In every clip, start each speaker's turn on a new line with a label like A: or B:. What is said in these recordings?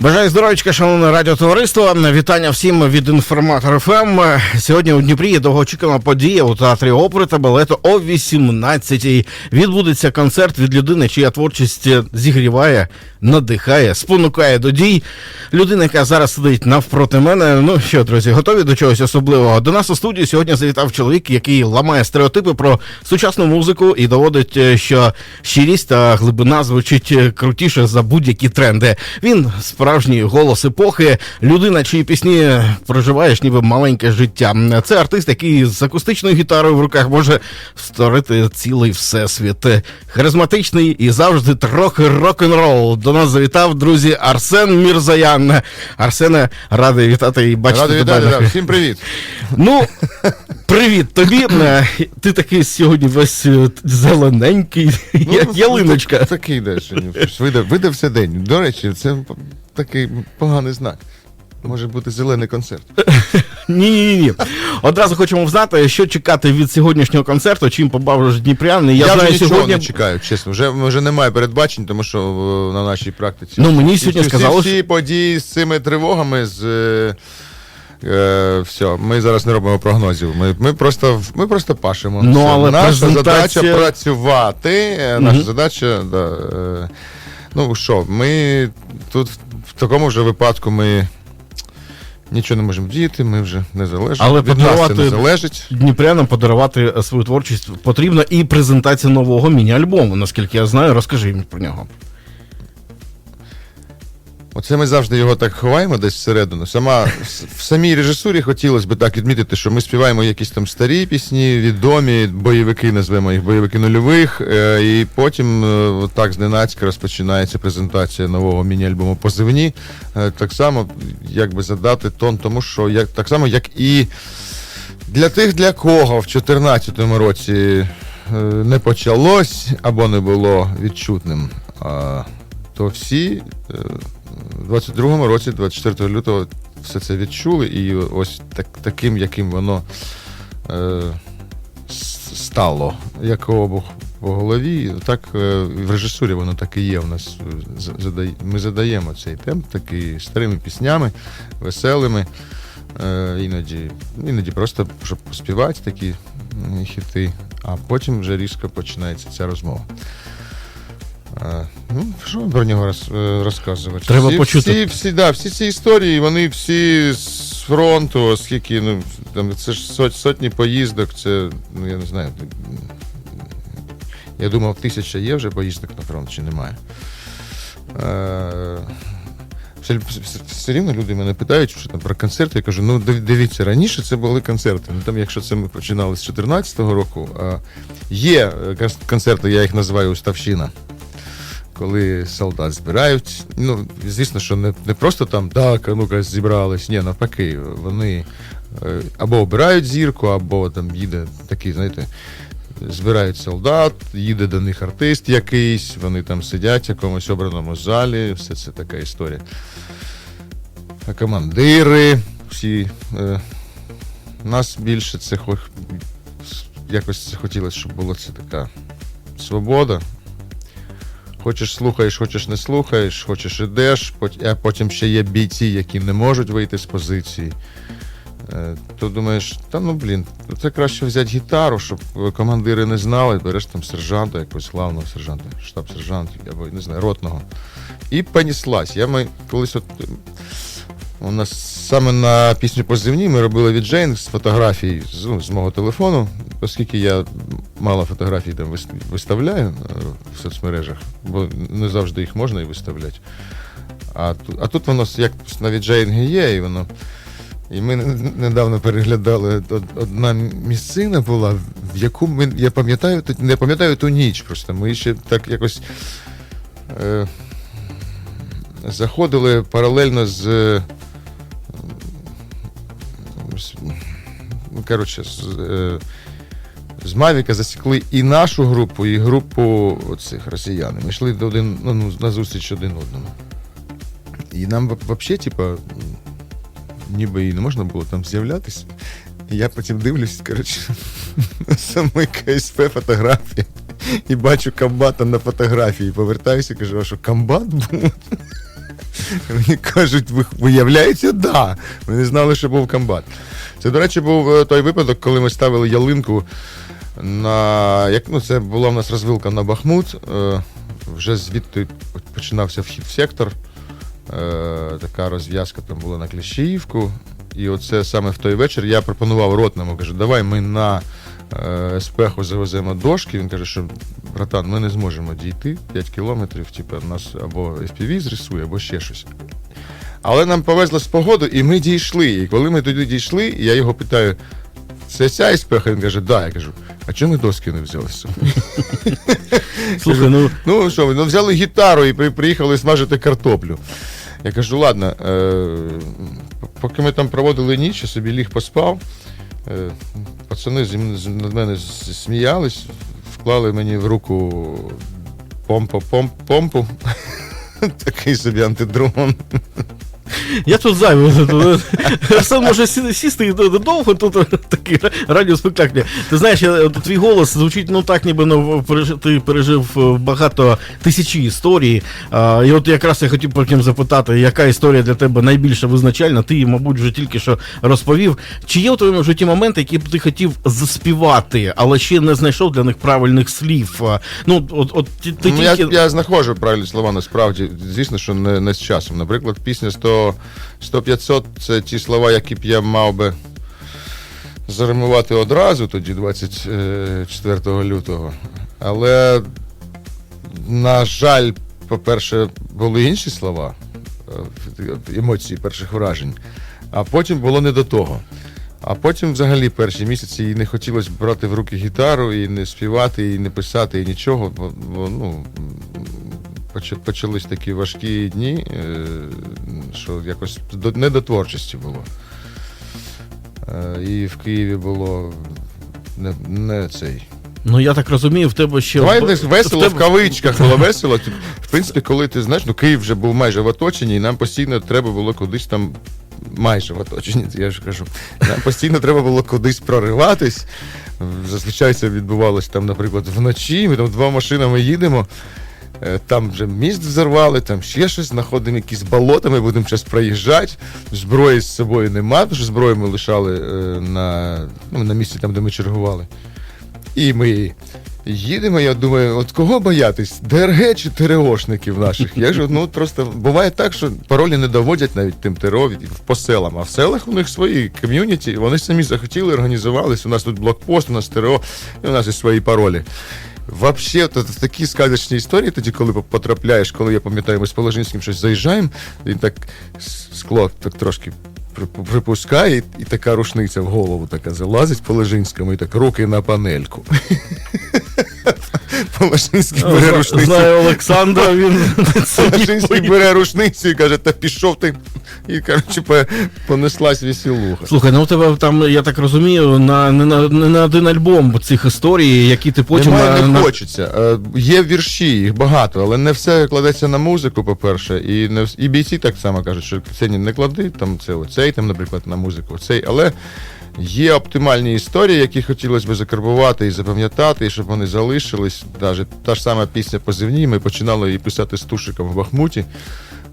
A: Бажаю здоров'ячка, шановне радіотовариство. Вітання всім від інформатор ФМ. Сьогодні у Дніпрі є довгоочікувана подія у театрі опери та балету о 18-й. Відбудеться концерт від людини, чия творчість зігріває, надихає, спонукає до дій. Людина, яка зараз сидить навпроти мене. Ну що, друзі, готові до чогось особливого? До нас у студії сьогодні завітав чоловік, який ламає стереотипи про сучасну музику і доводить, е, що щирість та глибина звучить е, крутіше за будь-які тренди. Він справжній голос епохи, людина, чиї пісні проживаєш, ніби маленьке життя. Це артист, який з акустичною гітарою в руках може створити цілий всесвіт. Харизматичний і завжди трохи рок-н-рол. До нас завітав друзі Арсен Мірзаян. Арсене, радий вітати і бачити
B: Радий
A: тебе.
B: вітати, да. всім привіт.
A: Ну, привіт тобі. Ти такий сьогодні весь е, зелененький, як ялиночка.
B: Ну, Такий десь. Видався день. До речі, це такий поганий знак. Може бути зелений концерт.
A: Ні, ні, ні. Одразу хочемо знати, що чекати від сьогоднішнього концерту, чим побавиш Дніпряни. Я,
B: Я,
A: знаю,
B: вже нічого
A: сьогодні.
B: не чекаю, чесно. Вже, вже немає передбачень, тому що е, на нашій практиці.
A: Ну, мені сьогодні
B: всі,
A: сказали,
B: Всі події з цими тривогами, з. Е, е, все, ми зараз не робимо прогнозів. Ми, ми, просто, ми просто пашемо.
A: Ну,
B: Все.
A: але
B: наша
A: презентація-
B: задача працювати. е, Наша задача. Да, е, ну що, ми тут в такому вже випадку ми. Нічого не можемо діяти, ми вже не залежимо.
A: Але
B: Від нас це
A: подарувати-
B: не залежить.
A: Дніпрянам подарувати е, свою творчість потрібна і презентація нового міні-альбому, наскільки я знаю, розкажи мені про нього.
B: Оце ми завжди його так ховаємо десь всередину. Сама в самій режисурі хотілося б так відмітити, що ми співаємо якісь там старі пісні, відомі бойовики, назвемо їх бойовики нульових. е, І потім е, так зненацька розпочинається презентація нового міні-альбому позивні. Е, Так само, як би задати тон, тому що як так само, як і для тих, для кого в 2014 році не почалось або не було відчутним, то всі 22-му році, 24 лютого, все це відчули, і ось так, таким, яким воно е, стало, як обух по голові, так е, в режисурі воно так і є. У нас е, задає- ми задаємо цей темп такий старими піснями, веселими. Е, іноді, іноді просто щоб поспівати такі хіти, а потім вже різко починається ця розмова. Ну, що про нього роз, е, розказувати?
A: Треба
B: всі,
A: почути.
B: Всі, всі, да, всі ці історії, вони всі з фронту, оскільки ну, там, це ж сот, сотні поїздок, це, ну я не знаю. Я думав, тисяча є вже поїздок на фронт чи немає. Е, все, все, все рівно люди мене питають, що там про концерти. Я кажу, ну дивіться, раніше це були концерти. Ну там, якщо це ми починали з 2014 року, а є е, концерти, я їх називаю Уставщина. Коли солдат збирають, ну звісно, що не, не просто там так, ну-ка зібрались. Ні, навпаки, вони е, або обирають зірку, або там їде такий, знаєте, збирають солдат, їде до них артист якийсь, вони там сидять в якомусь обраному залі, все це така історія. А командири, всі. Е, нас більше це якось хотілося, щоб була це така свобода. Хочеш слухаєш, хочеш не слухаєш, хочеш ідеш, а потім ще є бійці, які не можуть вийти з позиції. Е, То думаєш, та ну блін, це краще взяти гітару, щоб командири не знали, береш там сержанта, якогось главного сержанта, штаб-сержанта, або не знаю, ротного. І поніслась. Я ми колись от. У нас саме на пісню позивні ми робили від Джейн з фотографій з, ну, з мого телефону, оскільки я мало фотографій там виставляю е, в соцмережах, бо не завжди їх можна і виставляти. А тут, а тут воно як на віджейнгі є, і воно. І ми недавно переглядали одна місцина була, в яку ми, я пам'ятаю, не пам'ятаю ту ніч просто. Ми ще так якось е, заходили паралельно з. Ну, коротше, з, е, з Мавіка засікли і нашу групу, і групу цих росіян. Ми йшли до один, ну, ну, на зустріч один одному. І нам взагалі, типа, ніби і не можна було там з'являтися. Я потім дивлюсь, коротше, на КСП фотографії. І бачу комбата на фотографії. Повертаюся, і кажу, а що комбат був? Мені кажуть, ви виявляється, да. Ми не знали, що був комбат. Це, до речі, був е, той випадок, коли ми ставили ялинку на. Як, ну, це була в нас розвилка на Бахмут. Е, вже звідти починався вхід в сектор. Е, така розв'язка там була на Кліщіївку. І оце саме в той вечір я пропонував ротному, кажу, давай ми на спеху завеземо дошки. Він каже, що братан, ми не зможемо дійти 5 кілометрів, типу, нас або FPV зрисує, або ще щось. Але нам повезло з погоду, і ми дійшли. І коли ми туди дійшли, я його питаю: це ця спеха? Він каже, да. Я кажу, а чому ми доски не взяли з собою?
A: Слухай, ну
B: Ну що ну взяли гітару і приїхали смажити картоплю. Я кажу, ладно, е, поки ми там проводили ніч, я собі ліг поспав. Е, пацани над мене сміялись, вклали мені в руку помпу, помп, помпу. Такий собі антидрон.
A: Я тут зайвий. Арсен може сісти довго тут такі радіоспектаклі. Ти знаєш, твій голос звучить ну так, ніби ну, ти пережив е, багато тисячі історій. І от якраз я хотів потім запитати, яка історія для тебе найбільше визначальна? Ти, мабуть, вже тільки що розповів. Чи є у твоєму житті моменти, які б ти хотів заспівати, але ще не знайшов для них правильних слів? Ну, от, от ти, ти
B: Ну, я,
A: тільки...
B: я знаходжу правильні слова насправді. Звісно, що не, не з часом. Наприклад, пісня 100 100-500 це ті слова, які б я мав би заримувати одразу, тоді, 24 лютого. Але, на жаль, по-перше, були інші слова, е, емоції перших вражень, а потім було не до того. А потім, взагалі, перші місяці і не хотілося брати в руки гітару, і не співати, і не писати, і нічого. Бо, ну, почались такі важкі дні, е, що якось не до творчості було. Е, І в Києві було не, не цей.
A: Ну я так розумію, в тебе ще
B: Давай десь весело
A: в
B: в кавичках було весело. В принципі, коли ти знаєш, ну Київ вже був майже в оточенні, і нам постійно треба було кудись там. Майже в оточенні, я ж кажу. Нам постійно треба було кудись прориватись. Зазвичай це відбувалося там, наприклад, вночі. Ми там двома машинами їдемо. Е, Там вже міст взорвали, там ще щось, знаходимо якісь болота, ми будемо зараз проїжджати. Зброї з собою нема, тому що зброю ми лишали е, на, ну, на місці, там, де ми чергували. І ми їдемо, я думаю, от кого боятись? ДРГ чи ТРОшників наших? Я ж ну просто буває так, що паролі не доводять навіть тим ТРО по селам. А в селах у них свої ком'юніті, вони самі захотіли, організувались. У нас тут блокпост, у нас ТРО, і у нас є свої паролі. Вообще, то такі сказочні історії, тоді, коли потрапляєш, коли я пам'ятаю, ми з Положинським щось заїжджаємо, він так скло так трошки припускає, і, і така рушниця в голову така залазить Положинському, і так руки на панельку. Положинський бере рушницю.
A: Знаю Олександра, він
B: Положинський бере рушницю і каже, та пішов ти. І, коротше, по- понеслась веселуха.
A: Слухай, ну у тебе там, я так розумію, на не на, не на один альбом цих історій, які ти потім
B: Немає,
A: на,
B: не
A: на-
B: хочеться. Е, Є вірші, їх багато, але не все кладеться на музику, по-перше. І, не, і бійці так само кажуть, що Ксені не клади, там це оцей, там, наприклад, на музику, оцей. Але є оптимальні історії, які хотілося б закарбувати і запам'ятати, і щоб вони залишились. Даже та ж сама пісня позивні. Ми починали її писати з тушиком в Бахмуті.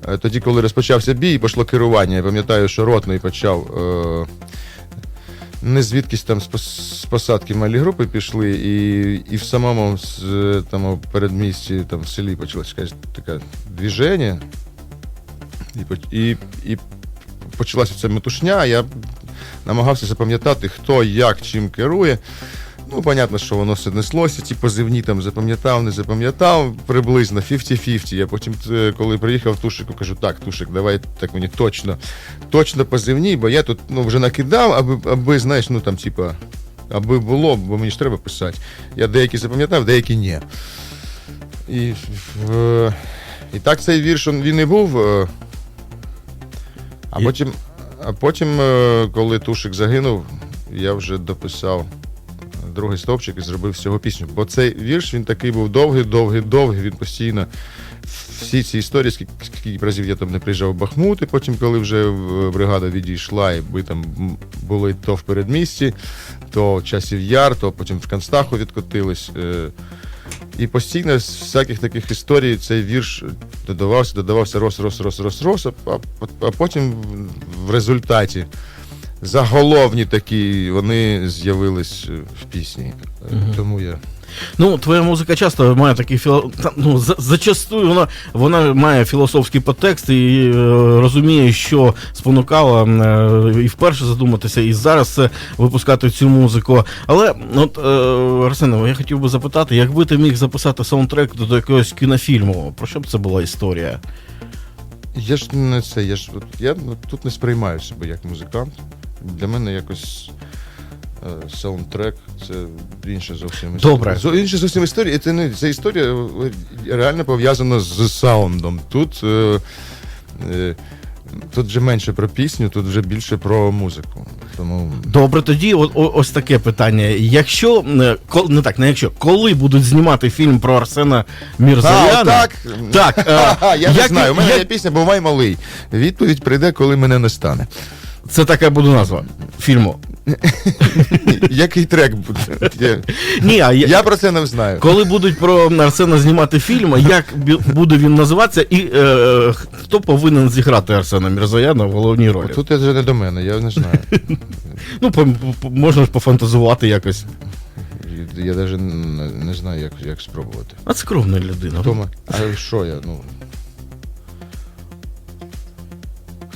B: Е, Тоді, коли розпочався бій, пішло керування. Я пам'ятаю, що ротний почав. Е- не звідкись там з посадки малі групи пішли, і, і в самому там, передмісті там, в селі почалось якесь таке движення. І, і, і почалася ця метушня, я намагався запам'ятати, хто як чим керує. Ну, понятно, що воно все неслося, ті позивні там запам'ятав, не запам'ятав, приблизно 50-50. Я потім, е, коли приїхав Тушику, кажу, так, Тушик, давай так мені точно, точно позивні, бо я тут ну, вже накидав, аби, аби знаєш, ну там, типа, аби було, бо мені ж треба писати. Я деякі запам'ятав, деякі ні. І, в, і так цей вірш він він і був. е, А потім, а потім, е, коли Тушик загинув, я вже дописав другий стовпчик і зробив з цього пісню. Бо цей вірш він такий був довгий, довгий, довгий. Він постійно всі ці історії, скільки, скільки разів я там не приїжджав в Бахмут, і потім, коли вже бригада відійшла, і ми там були то в передмісті, то часів яр, то потім в Канстаху відкотились. е, І постійно з всяких таких історій цей вірш додавався, додавався, рос, рос, рос, рос, рос, а, а, потім в результаті заголовні такі, вони з'явились е, в пісні. Е, Тому я.
A: Ну, твоя музика часто має такий філо... та, ну, за- зачастую вона, вона має філософський подтекст і е, розуміє, що спонукало е, і вперше задуматися, і зараз е, випускати цю музику. Але от, е, Арсене, я хотів би запитати, якби ти міг записати саундтрек до, до якогось кінофільму, про що б це була історія?
B: Я ж не це, я ж от я ну, тут не сприймаю себе як музикант. Для мене якось е, саундтрек це інша зовсім історія.
A: Добре.
B: Зо, інша зовсім історія. і Це не ця історія е, реально пов'язана з саундом. Тут, е, е, тут вже менше про пісню, тут вже більше про музику. Тому
A: Добре, тоді о- о- ось таке питання. Якщо е, кол- не так, не якщо, коли будуть знімати фільм про Арсена Мірзаяна?
B: А, так.
A: Так, е,
B: Ха-ха, я не
A: як-
B: знаю. У мене
A: як-
B: є пісня Бувай малий. Відповідь прийде, коли мене не стане.
A: Це така буде назва фільму.
B: Який трек буде?
A: Ні, а я,
B: я про це не знаю.
A: коли будуть про Арсена знімати фільм, як бі- буде він називатися, і е, хто повинен зіграти Арсена Мірзаяна в головній ролі?
B: Тут це вже не до мене, я не знаю.
A: Ну, по- по- можна ж пофантазувати якось.
B: Я навіть не, знаю, як, як спробувати.
A: А скромна людина.
B: Хто ми? А що я? Ну.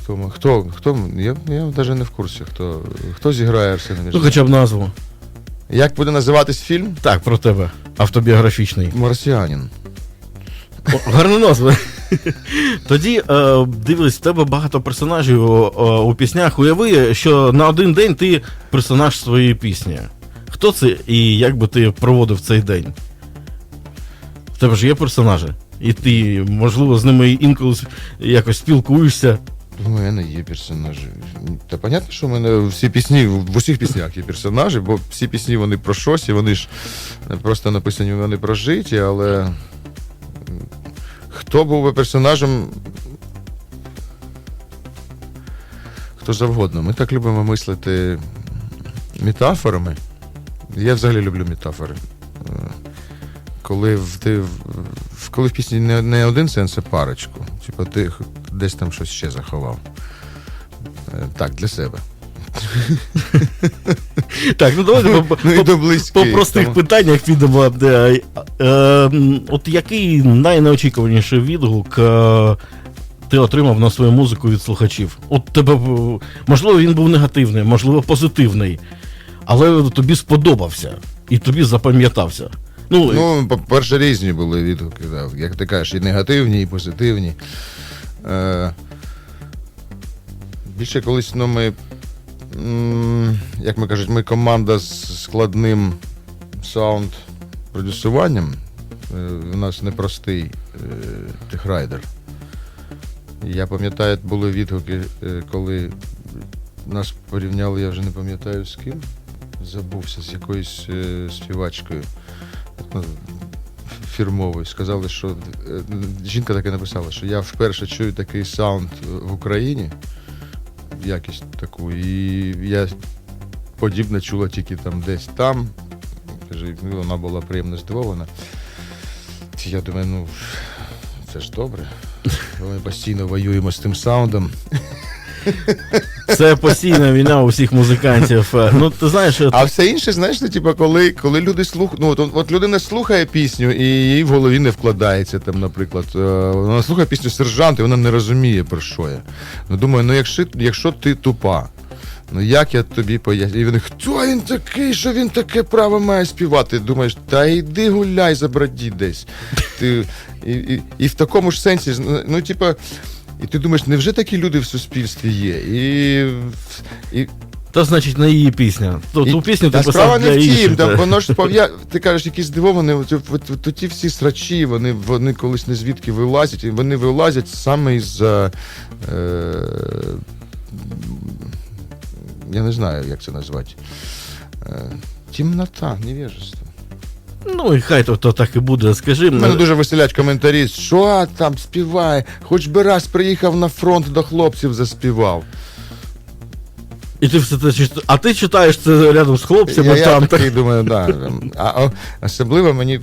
B: Хто? Хто? Хто? Я, я навіть не в курсі, хто, хто зіграє Арсена
A: Ну, хоча б назву.
B: Як буде називатись фільм?
A: Так, про тебе. Автобіографічний.
B: Марсіанін.
A: О, Гарна назва. Тоді е, дивись, в тебе багато персонажів е, у піснях. Уяви, що на один день ти персонаж своєї пісні. Хто це і як би ти проводив цей день? В тебе ж є персонажі. І ти, можливо, з ними інколи якось спілкуєшся.
B: У мене є персонажі. Та понятно, що в мене всі пісні, в усіх піснях є персонажі, бо всі пісні вони про щось, і вони ж просто написані вони про життя, але хто був би персонажем? Хто завгодно. Ми так любимо мислити метафорами. Я взагалі люблю метафори. Е, Коли в, ти, коли в пісні не, не один сенс, а парочку. Типу, ти десь там щось ще заховав. Е, Так, для себе.
A: Так, ну давайте по,
B: Ну
A: по-
B: до
A: по простих
B: тому-
A: питаннях підемо. Е, е, от який найнеочікуваніший відгук е, ти отримав на свою музику від слухачів? От тебе можливо він був негативний, можливо, позитивний, але тобі сподобався і тобі запам'ятався. Ну,
B: Ну, по-перше, різні були відгуки, да. як ти кажеш, і негативні, і позитивні. Е, більше колись ну, ми, як ми кажуть, ми команда з складним саунд-продюсуванням. Е, у нас непростий е, техрайдер. Я пам'ятаю, були відгуки, коли нас порівняли, я вже не пам'ятаю з ким. Забувся з якоюсь співачкою фірмовою. Сказали, що е, жінка таке написала, що я вперше чую такий саунд в Україні, якість таку, і я подібне чула тільки там десь там. Вона була приємно здивована. Я думаю, ну це ж добре. Ми постійно воюємо з тим саундом.
A: Це постійна війна у всіх музикантів. Ну, ти знаєш,
B: А все інше, знаєш, типу, коли, коли люди слухають, ну от, от людина слухає пісню і їй в голові не вкладається, там, наприклад, е, вона слухає пісню сержант, і вона не розуміє, про що я. Ну, думаю, ну якщо, якщо ти тупа, ну як я тобі поясню? І вони, хто він такий, що він таке право має співати? Думаєш, та йди гуляй, забраді десь. Ти, і, і, і в такому ж сенсі, ну, типа. І ти думаєш, невже такі люди в суспільстві є? І, і
A: то значить не її пісня. Ту, ту пісню ти
B: та справа не в тім, там
A: та.
B: воно ж пов'я... Ти кажеш, якісь здивовані, от ті всі срачі, вони, вони колись не звідки вилазять, і вони вилазять саме із. Е, е, я не знаю, як це назвати. Е, темнота, невежество.
A: Ну і хай то, то так і буде. Скажи
B: Мене дуже веселять коментарі, що там співає, хоч би раз приїхав на фронт до хлопців, заспівав.
A: і ти все це чит- А ти читаєш це рядом з хлопцями
B: Я, я
A: там.
B: такий думаю, да. А, а, особливо мені.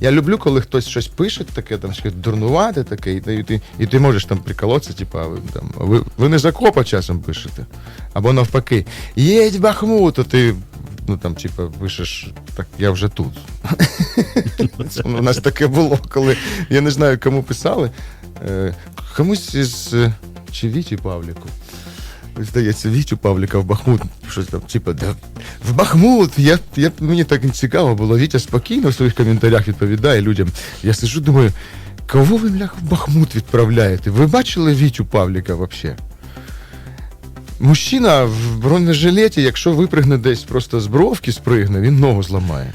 B: Я люблю, коли хтось щось пише, таке там щось дурнувати таке, і ти, і ти, і ти можеш там приколотися, типу, ви, там, ви, ви не за копа часом пишете. Або навпаки, їдь Бахмут, а ти. Ну там, типу, пишеш, так я вже тут. У нас таке було, коли я не знаю, кому писали. Е, Комусь із е, чи Віті Павліку. Здається, Вітю Павліка в Бахмут, щось там, типу, да, в Бахмут. Я, я, мені так цікаво було. Вітя спокійно в своїх коментарях відповідає людям. Я сиджу, думаю, кого ви млях в Бахмут відправляєте? Ви бачили Вітю Павліка взагалі? Мужчина в бронежилеті, якщо випригне десь просто з бровки спригне, він ногу зламає.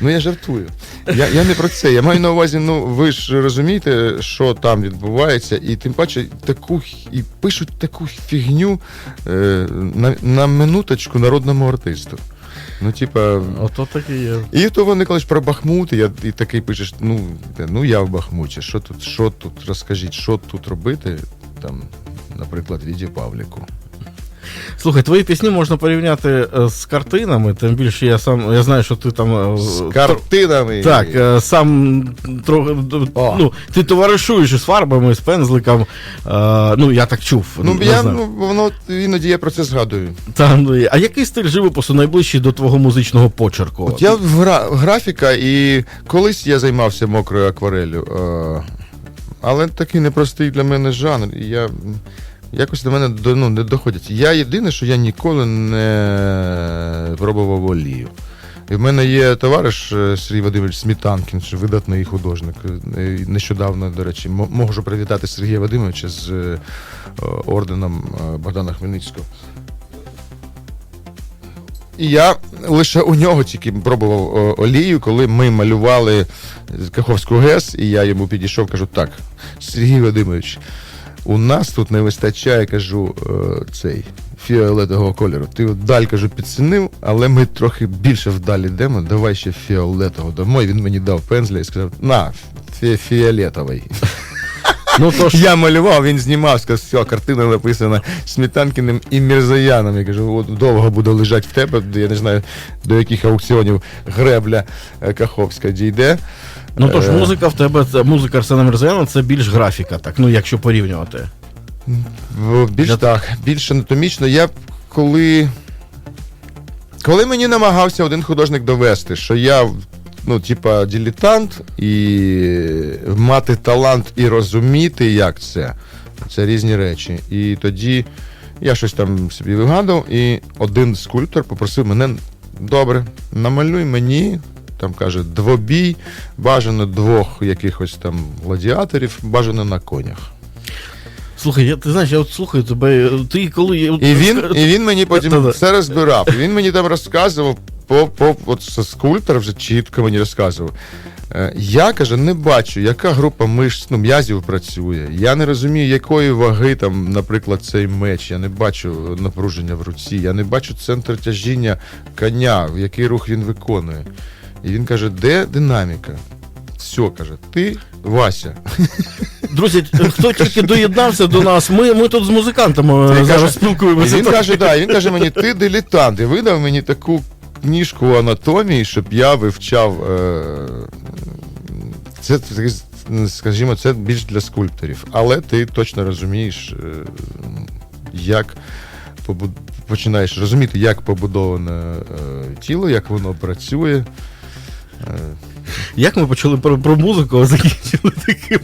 B: Ну я жартую. Я, я не про це. Я маю на увазі, ну ви ж розумієте, що там відбувається, і тим паче таку і пишуть таку фігню е, на, на минуточку народному артисту. Ну, типа,
A: Ото так і є.
B: і то вони колись про Бахмут, і, я, і такий пишеш, ну, ну я в Бахмуті, що тут, що тут, розкажіть, що тут робити, там, наприклад, Віді Павліку.
A: Слухай, твої пісні можна порівняти е, з картинами, тим більше я сам я знаю, що ти там. е,
B: З картинами.
A: Так, е, сам трохи ну, ти товаришуєш із фарбами, з пензликом. Ну, я так чув.
B: Ну, я, ну, воно, іноді я про це згадую.
A: Та, ну, а який стиль живопису найближчий до твого музичного почерку?
B: От я в гра, графіка, і колись я займався мокрою аквареллю. Але такий непростий для мене жанр. І я якось до мене ну, не доходять. Я єдине, що я ніколи не пробував олію. І в мене є товариш е, Сергій Вадимович Смітанкін, видатний художник. Е, Нещодавно, до речі, можу привітати Сергія Вадимовича з е, орденом Богдана Хмельницького. І я лише у нього тільки пробував олію, коли ми малювали Каховську ГЕС, і я йому підійшов, кажу: так, Сергій Вадимович, у нас тут не вистачає, кажу, е, цей фіолетового кольору. Ти от даль, кажу, підцінив, але ми трохи більше вдалі йдемо, давай ще фіолетового дамо. І він мені дав пензля і сказав: на, фі- фіолетовий.
A: Ну, то ж,
B: Я малював, він знімав, сказав, все, картина написана Сметанкіним і Мірзаяном. Я кажу, от довго буде лежати в тебе, я не знаю, до яких аукціонів гребля е, Каховська дійде.
A: Ну, то ж
B: Е,
A: музика в тебе, це музика Арсена Мірзаяна, це більш графіка, так, ну якщо порівнювати.
B: Більш
A: Для-
B: так, більш анатомічно. Я б коли. Коли мені намагався один художник довести, що я, ну, типа, дилетант, і мати талант і розуміти, як це, це різні речі. І тоді я щось там собі вигадав, і один скульптор попросив мене: добре, намалюй мені. Там каже, двобій, бажано двох якихось там гладіаторів, бажано на конях.
A: Слухай, я, ти знаєш, я от слухаю тебе, ти коли. я
B: І він, і він мені потім все розбирав. І він мені там розказував, по, по, от скульптор вже чітко мені розказував. Е, Я каже, не бачу, яка група мишць, ну, м'язів працює. Я не розумію, якої ваги там, наприклад, цей меч. Я не бачу напруження в руці, я не бачу центр тяжіння коня, який рух він виконує. І він каже, де динаміка? Все, каже, ти Вася.
A: Друзі, хто тільки доєднався до нас, ми, ми тут з музикантами
B: Це
A: зараз
B: каже- І
A: спілкуємося.
B: він каже, да, і він каже мені, ти дилетант. І видав мені таку книжку анатомії, щоб я вивчав. Е, це, скажімо, це більш для скульпторів. Але ти точно розумієш, е, як побу- починаєш розуміти, як побудоване е, тіло, як воно працює. Е,
A: Як ми почали про, про музику, а закінчили таким.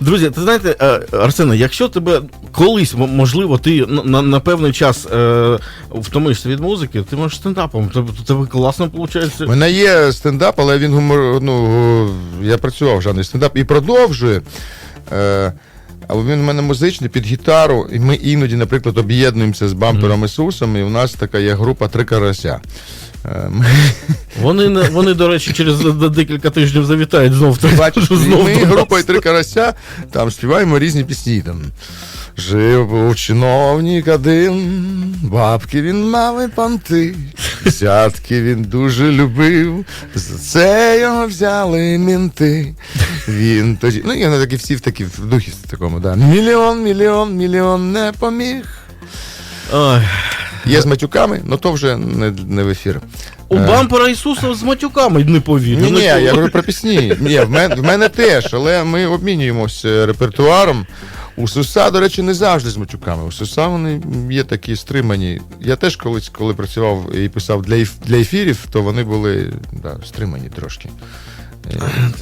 A: Друзі, ти знаєте, Арсена, якщо тебе колись, можливо, ти на, на, певний час е, втомишся від музики, ти можеш стендапом. Тебе, тебе класно виходить.
B: У мене є стендап, але він гумор. Ну, я працював в жанрі стендап і продовжує. Е, але він у мене музичний під гітару, і ми іноді, наприклад, об'єднуємося з бампером Ісусом, і у нас така є група Три карася. Е,
A: Вони, не- вони, до речі, через декілька тижнів завітають знов.
B: бачиш, і
A: знов
B: ми
A: до нас.
B: групою Три карася там співаємо різні пісні. Там. Жив був чиновник один, бабки він мав і панти, взятки він дуже любив, за це його взяли мінти. Він тоді, ну я такі всі в такі в духі такому, да. Мільйон, мільйон, мільйон не поміг.
A: Ой.
B: Є з матюками, але то вже не, не в ефір.
A: У
B: Е.
A: бампера Ісуса з матюками не повірю.
B: Ні, ні, я говорю про пісні. Ні, в мене, в мене теж, але ми обмінюємося репертуаром. У Суса, до речі, не завжди з матюками. У Суса вони є такі стримані. Я теж колись, коли працював і писав для, для ефірів, то вони були да, стримані трошки. Е,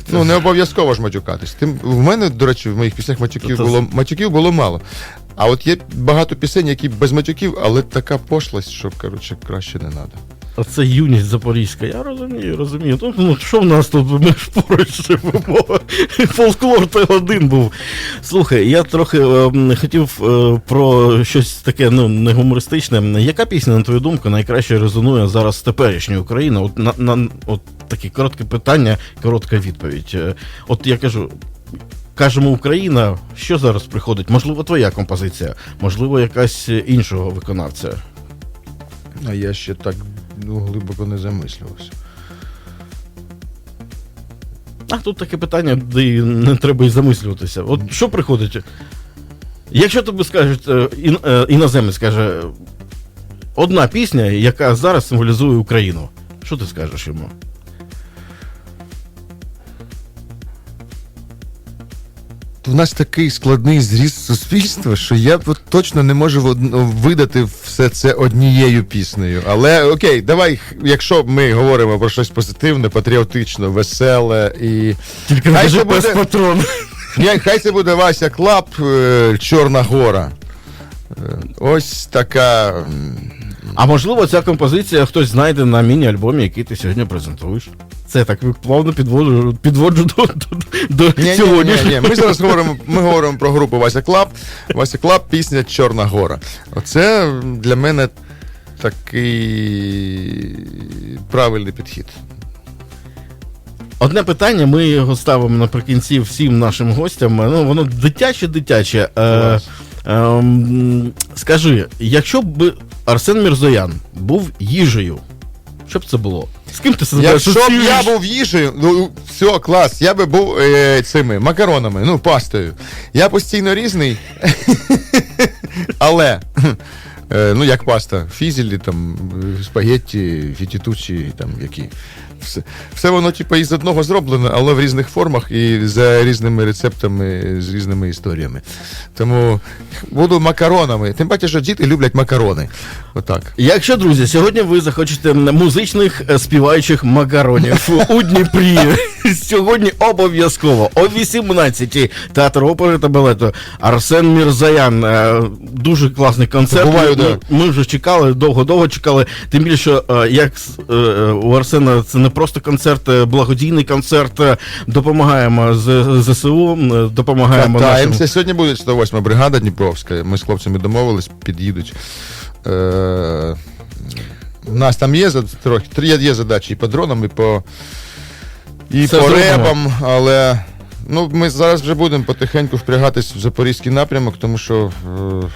B: Ну, не обов'язково ж матюкатись. Тим, в мене, до речі, в моїх піснях матюків було, матюків було мало. А от є багато пісень, які без матюків, але така пошлость, що, коротше, краще не треба.
A: Оце юність запорізька. Я розумію, розумію. Ну, ну що в нас тут? Ми ж поруч живемо. Фолклор той один був. Слухай, я трохи е, хотів е, про щось таке ну, не гумористичне. Яка пісня, на твою думку, найкраще резонує зараз з теперішньою Україною? От, на, на, от таке коротке питання, коротка відповідь. Е, От я кажу. Кажемо Україна, що зараз приходить? Можливо, твоя композиція, можливо, якась іншого виконавця.
B: А я ще так ну, глибоко не замислювався.
A: А тут таке питання, де і не треба і замислюватися. От що приходить? Якщо тобі скажуть, е, ін, е, іноземець каже, одна пісня, яка зараз символізує Україну. Що ти скажеш йому?
B: У нас такий складний зріст суспільства, що я точно не можу видати все це однією піснею. Але окей, давай, якщо ми говоримо про щось позитивне, патріотичне, веселе і.
A: Тільки не кажи пес
B: буде-
A: патрон.
B: Хай це буде Вася Клап, е, Чорна Гора. Е, Ось така.
A: А можливо, ця композиція хтось знайде на міні-альбомі, який ти сьогодні презентуєш. Це так плавно підводжу, підводжу до, до, до
B: Ні, ні, ні, ні. Ми зараз говоримо, ми говоримо про групу Вася Клаб. Вася Клаб, пісня Чорна Гора. Оце для мене такий правильний підхід.
A: Одне питання, ми його ставимо наприкінці всім нашим гостям. Ну, воно дитяче-дитяче. Е, ем, скажи, якщо б Арсен Мірзоян був їжею, що б це було? З ким ти себе
B: Якщо б я був їжею, ну все, клас, я би був е, цими макаронами, ну, пастою. Я постійно різний. Але. е, Ну, як паста, фізелі, там, спагетті, фітітучі, там які. Все, все воно, типу, із одного зроблено, але в різних формах і за різними рецептами, з різними історіями. Тому буду макаронами. Тим паче, що діти люблять макарони. Отак.
A: Якщо, друзі, сьогодні ви захочете музичних е, співаючих макаронів у Дніпрі, сьогодні обов'язково о 18-й театр опери та балету Арсен Мірзаян. Е, Дуже класний концерт.
B: Буваю,
A: ми,
B: да.
A: ми вже чекали, довго-довго чекали. Тим більше, е, як у Арсена це не просто концерт, е, благодійний концерт. е, Допомагаємо з ЗСУ, е, допомагаємо нашим.
B: Катаємося. Сьогодні буде 108 бригада Дніпровська. Ми з хлопцями домовились, під'їдуть. Е, у нас там є трохи є, задачі і по дронам, і по, і по ребам, але ну, ми зараз вже будемо потихеньку впрягатись в запорізький напрямок, тому що. Е,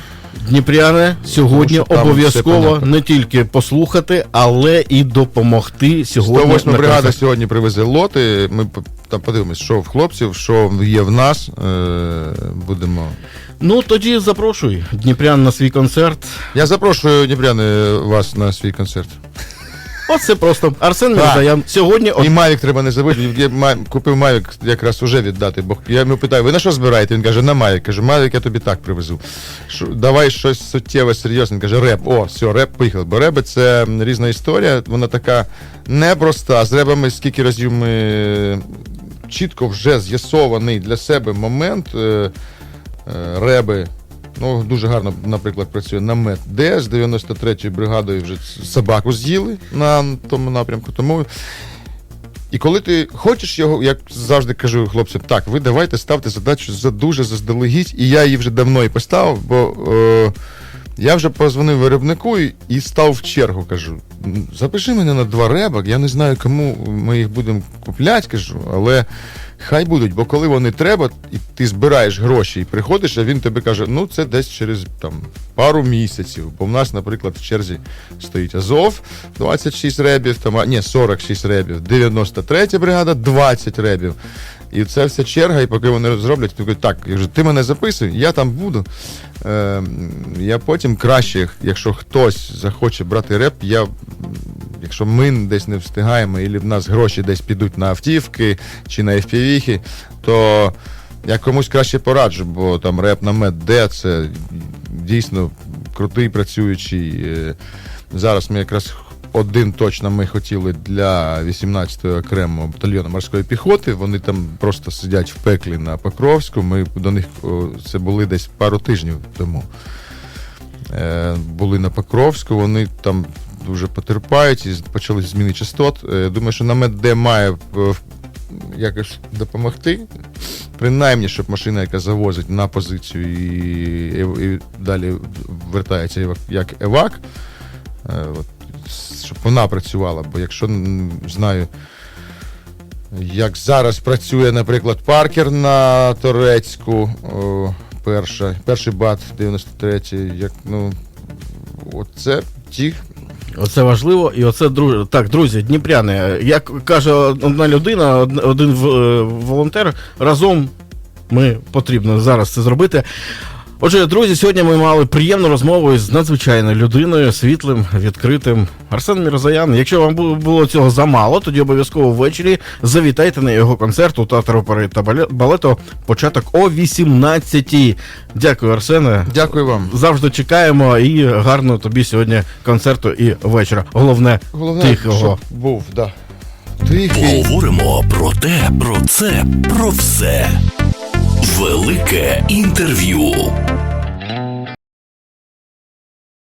A: Дніпряни сьогодні обов'язково не тільки послухати, але і допомогти сьогодні.
B: 108 бригада сьогодні привезе лоти. Ми там подивимось, що в хлопців, що є в нас. Е, будемо.
A: Ну тоді запрошуй Дніпрян на свій концерт.
B: Я запрошую, Дніпряни, вас на свій концерт.
A: Оце просто Арсен. Мірзаян. Сьогодні
B: І Мавік треба не забути. Я купив Мавік якраз уже віддати, бо я йому питаю, ви на що збираєте? Він каже, на Мавік. Кажу, Мавік я тобі так привезу. Що, давай щось суттєве, серйозне. Він каже, реп. О, все, реп поїхали. Бо реби це різна історія, вона така непроста. З ребами скільки разів ми чітко вже з'ясований для себе момент. Е, е, реби. Ну, дуже гарно, наприклад, працює намет Д з 93-ю бригадою вже собаку з'їли на тому напрямку. Тому і коли ти хочеш його, як завжди кажу хлопцям, так, ви давайте ставте задачу за дуже заздалегідь, і я її вже давно і поставив, бо е, я вже позвонив виробнику і, і став в чергу. Кажу: запиши мене на два реба, я не знаю, кому ми їх будемо купляти, кажу, але Хай будуть, бо коли вони треба, і ти збираєш гроші і приходиш, а він тобі каже, ну це десь через там пару місяців. Бо в нас, наприклад, в черзі стоїть Азов, 26 ребів, там, ні, 46 ребів, 93 бригада, 20 ребів. І це вся черга, і поки вони зроблять, ти кажуть, так, я кажу, ти мене записуй, я там буду. Е, я потім краще, якщо хтось захоче брати реп, я, якщо ми десь не встигаємо, і в нас гроші десь підуть на автівки чи на FPV, то я комусь краще пораджу, бо там реп на мед Д це дійсно крутий працюючий. е, Зараз ми якраз один точно ми хотіли для 18-ї окремого батальйону морської піхоти. Вони там просто сидять в пеклі на Покровську. Ми до них це були десь пару тижнів тому. Е, були на Покровську, вони там дуже потерпають і почали зміни частот. Е, думаю, що намет Д має е, якось допомогти. Принаймні, щоб машина, яка завозить на позицію і, і, і далі вертається як евак, от, щоб вона працювала. Бо якщо знаю, як зараз працює, наприклад, паркер на Торецьку, о, перша, перший бат 93 як, ну, оце ті
A: Оце важливо, і оце дру... так, друзі, дніпряни. Як каже одна людина, один е, волонтер, разом ми потрібно зараз це зробити. Отже, друзі, сьогодні ми мали приємну розмову з надзвичайною людиною, світлим, відкритим Арсен Мірзаян. Якщо вам було цього замало, тоді обов'язково ввечері завітайте на його концерт у театр опери та бале- балету. Початок о 18-й. Дякую, Арсене.
B: Дякую вам.
A: Завжди чекаємо і гарного тобі сьогодні концерту і вечора. Головне,
B: Головне,
A: тихого.
B: щоб був, да. Тихий.
C: Поговоримо про те, про це, про все. Велике інтерв'ю.